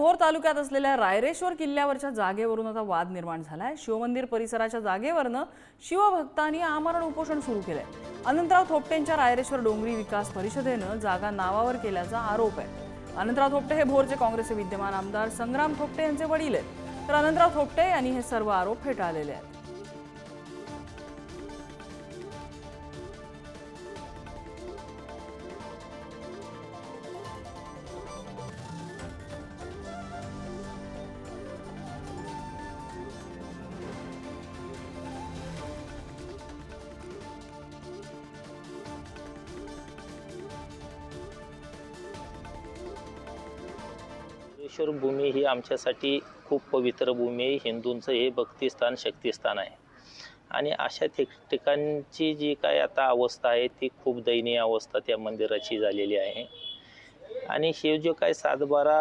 भोर तालुक्यात असलेल्या रायरेश्वर किल्ल्यावरच्या जागेवरून आता वाद निर्माण झालाय. शिवमंदिर परिसराच्या जागेवरनं शिवभक्तांनी आमरण उपोषण सुरू केलंय. अनंतराव थोपटेंच्या रायरेश्वर डोंगरी विकास परिषदेनं जागा नावावर केल्याचा आरोप आहे. अनंतराव थोपटे हे भोरचे काँग्रेसचे विद्यमान आमदार संग्राम थोपटे यांचे वडील आहेत. तर अनंतराव थोपटे यांनी हे सर्व आरोप फेटाळलेले आहेत. ईश्वर भूमी ही आमच्यासाठी खूप पवित्र भूमी आहे. हिंदूंचं हे भक्तिस्थान शक्तिस्थान आहे. आणि अशा ठिक ठिकाणची जी काय आता अवस्था आहे ती खूप दयनीय अवस्था त्या मंदिराची झालेली आहे. आणि हे जो काय सातबारा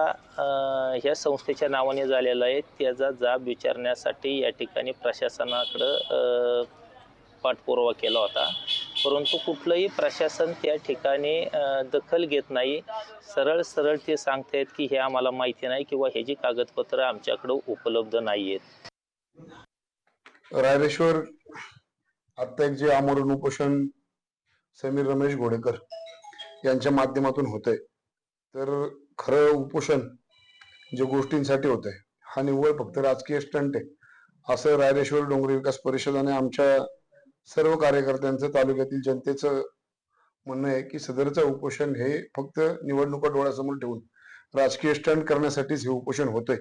ह्या संस्थेच्या नावाने झालेला आहे त्याचा जाब विचारण्यासाठी या ठिकाणी प्रशासनाकडं पाठपुरावा केला होता. परंतु कुठलंही प्रशासन त्या ठिकाणी दखल घेत नाही. सरळ सरळ ते सांगतायत की हे आम्हाला माहिती नाही किंवा ह्याची कागदपत्र आमच्याकडं उपलब्ध नाही आहेत रायरेश्वर आत्ता एक जे आमरण उपोषण समीर रमेश घोडेकर यांच्या माध्यमातून होतंय तर खरं उपोषण जे गोष्टींसाठी होतंय हा निव्वळ फक्त राजकीय स्टंट आहे. असं रायरेश्वर डोंगरी विकास परिषदाने आमच्या सर्व कार्यकर्त्यांचं तालुक्यातील जनतेचं म्हणणं आहे की सदरचं उपोषण हे फक्त निवडणुका डोळ्यासमोर ठेवून राजकीय स्टंट करण्यासाठीच हे उपोषण होतंय.